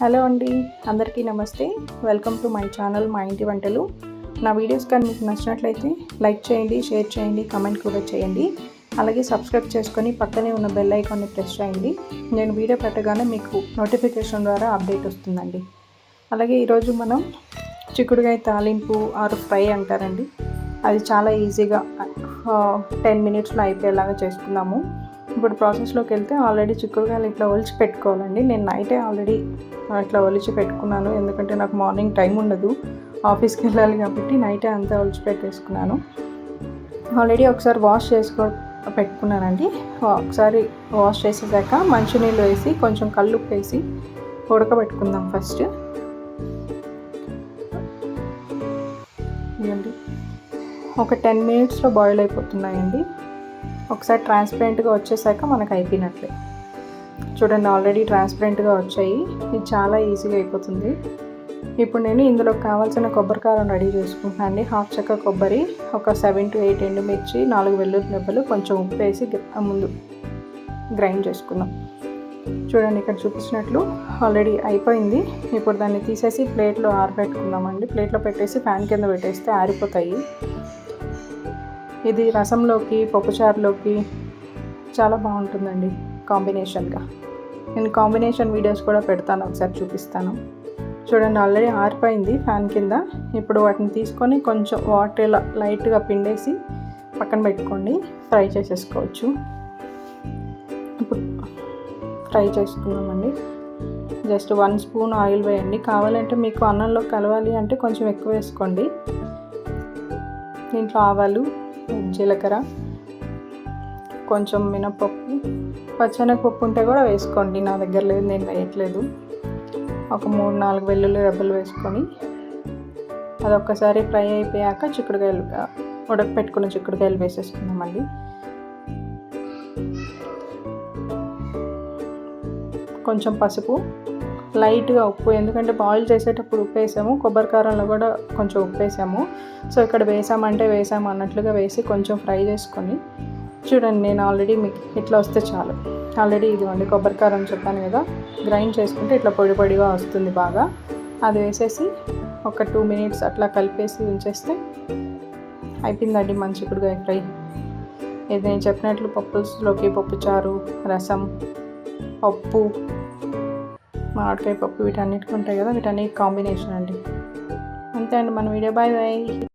Hello అండి అందరికీ నమస్తే. వెల్కమ్ టు మై ఛానల్ మా ఇంటి వంటలు. నా వీడియోస్ కానీ మీకు నచ్చినట్లయితే లైక్ చేయండి షేర్ చేయండి కమెంట్ కూడా చేయండి. అలాగే సబ్స్క్రైబ్ చేసుకొని పక్కనే ఉన్న బెల్ ఐకాన్ని ప్రెస్ చేయండి. నేను వీడియో పెట్టగానే మీకు నోటిఫికేషన్ ద్వారా అప్డేట్ వస్తుందండి. అలాగే ఈరోజు మనం చిక్కుడుగాయ తాలింపు ఆరు ఫ్రై అంటారండి. అది చాలా ఈజీగా టెన్ మినిట్స్లో అయిపోయేలాగా చేసుకుందాము. ఇప్పుడు ప్రాసెస్లోకి వెళ్తే ఆల్రెడీ చిక్కుడుకాయలు ఇట్లా ఒలిచి పెట్టుకోవాలండి. నేను నైటే ఆల్రెడీ ఇట్లా ఒలిచి పెట్టుకున్నాను. ఎందుకంటే నాకు మార్నింగ్ టైం ఉండదు. ఆఫీస్కి వెళ్ళాలి కాబట్టి నైటే అంతా ఒలిచి పెట్టేసుకున్నాను. ఆల్రెడీ ఒకసారి వాష్ చేసుకో పెట్టుకున్నానండి. ఒకసారి వాష్ చేసేసాక మంచినీళ్ళు వేసి కొంచెం కల్లుప్పు వేసి ఉడకబెట్టుకుందాం ఫస్ట్. ఇదండి ఒక టెన్ మినిట్స్లో బాయిల్ అయిపోతున్నాయండి. ఒకసారి ట్రాన్స్పరెంట్గా వచ్చేసాక మనకు అయిపోయినట్లే. చూడండి ఆల్రెడీ ట్రాన్స్పరెంట్గా వచ్చాయి. ఇది చాలా ఈజీగా అయిపోతుంది. ఇప్పుడు నేను ఇందులో కావాల్సిన కొబ్బరికారం రెడీ చేసుకుంటున్నాను అండి హాఫ్ చెక్క కొబ్బరి ఒక సెవెన్ టు ఎయిట్ ఎండుమిర్చి నాలుగు వెల్లుల్లి దెబ్బలు కొంచెం ఉప్పు వేసి ముందు గ్రైండ్ చేసుకుందాం. చూడండి ఇక్కడ చూపించినట్లు ఆల్రెడీ అయిపోయింది. ఇప్పుడు దాన్ని తీసేసి ప్లేట్లో ఆరబెట్టుకుందామండి. ప్లేట్లో పెట్టేసి ఫ్యాన్ కింద పెట్టేస్తే ఆరిపోతాయి. ఇది రసంలోకి పప్పుచారులోకి చాలా బాగుంటుందండి కాంబినేషన్గా. నేను కాంబినేషన్ వీడియోస్ కూడా పెడతాను ఒకసారి చూపిస్తాను. చూడండి ఆల్రెడీ ఆరిపోయింది ఫ్యాన్ కింద. ఇప్పుడు వాటిని తీసుకొని కొంచెం వాటర్ ఇలా లైట్గా పిండేసి పక్కన పెట్టుకోండి. ఫ్రై చేసేసుకోవచ్చు. ఇప్పుడు ఫ్రై చేసుకుందామండి. జస్ట్ వన్ స్పూన్ ఆయిల్ వేయండి. కావాలంటే మీకు అన్నంలో కలవాలి అంటే కొంచెం ఎక్కువ వేసుకోండి. దీంట్లో ఆవాలు జీలకర్ర కొంచెం మినపప్పు పచ్చనపప్పు ఉంటే కూడా వేసుకోండి. నా దగ్గర లేదు నేను వేయట్లేదు. ఒక మూడు నాలుగు వెల్లుల్లి రెబ్బలు వేసుకొని అది ఒక్కసారి ఫ్రై అయిపోయాక చిక్కుడుకాయలు ఉడకపెట్టుకున్న చిక్కుడుకాయలు వేసేసుకుందామండి కొంచెం పసుపు లైట్గా ఉప్పు ఎందుకంటే బాయిల్ చేసేటప్పుడు ఉప్పు వేసాము కొబ్బరి కారంలో కూడా కొంచెం ఉప్పు వేసాము సో ఇక్కడ వేసామంటే వేసాము అన్నట్లుగా వేసి కొంచెం ఫ్రై చేసుకొని చూడండి నేను ఆల్రెడీ మీకు ఇట్లా వస్తే చాలు. ఆల్రెడీ ఇదిగోండి కొబ్బరి కారం చెప్పాను కదా. గ్రైండ్ చేసుకుంటే ఇట్లా పొడి పొడిగా వస్తుంది బాగా. అది వేసేసి ఒక టూ మినిట్స్ అట్లా కలిపేసి ఉంచేస్తే అయిపోయిందండి మంచి ఇప్పుడు ఫ్రై. ఇది నేను చెప్పినట్లు పప్పులోకి పప్పుచారు రసం పప్పు మామిడికాయ పప్పు వీటన్నిటికీ ఉంటాయి కదా వీటన్నిటి కాంబినేషన్ అండి. అంతే అండి మన వీడియో బాయ్ బాయ్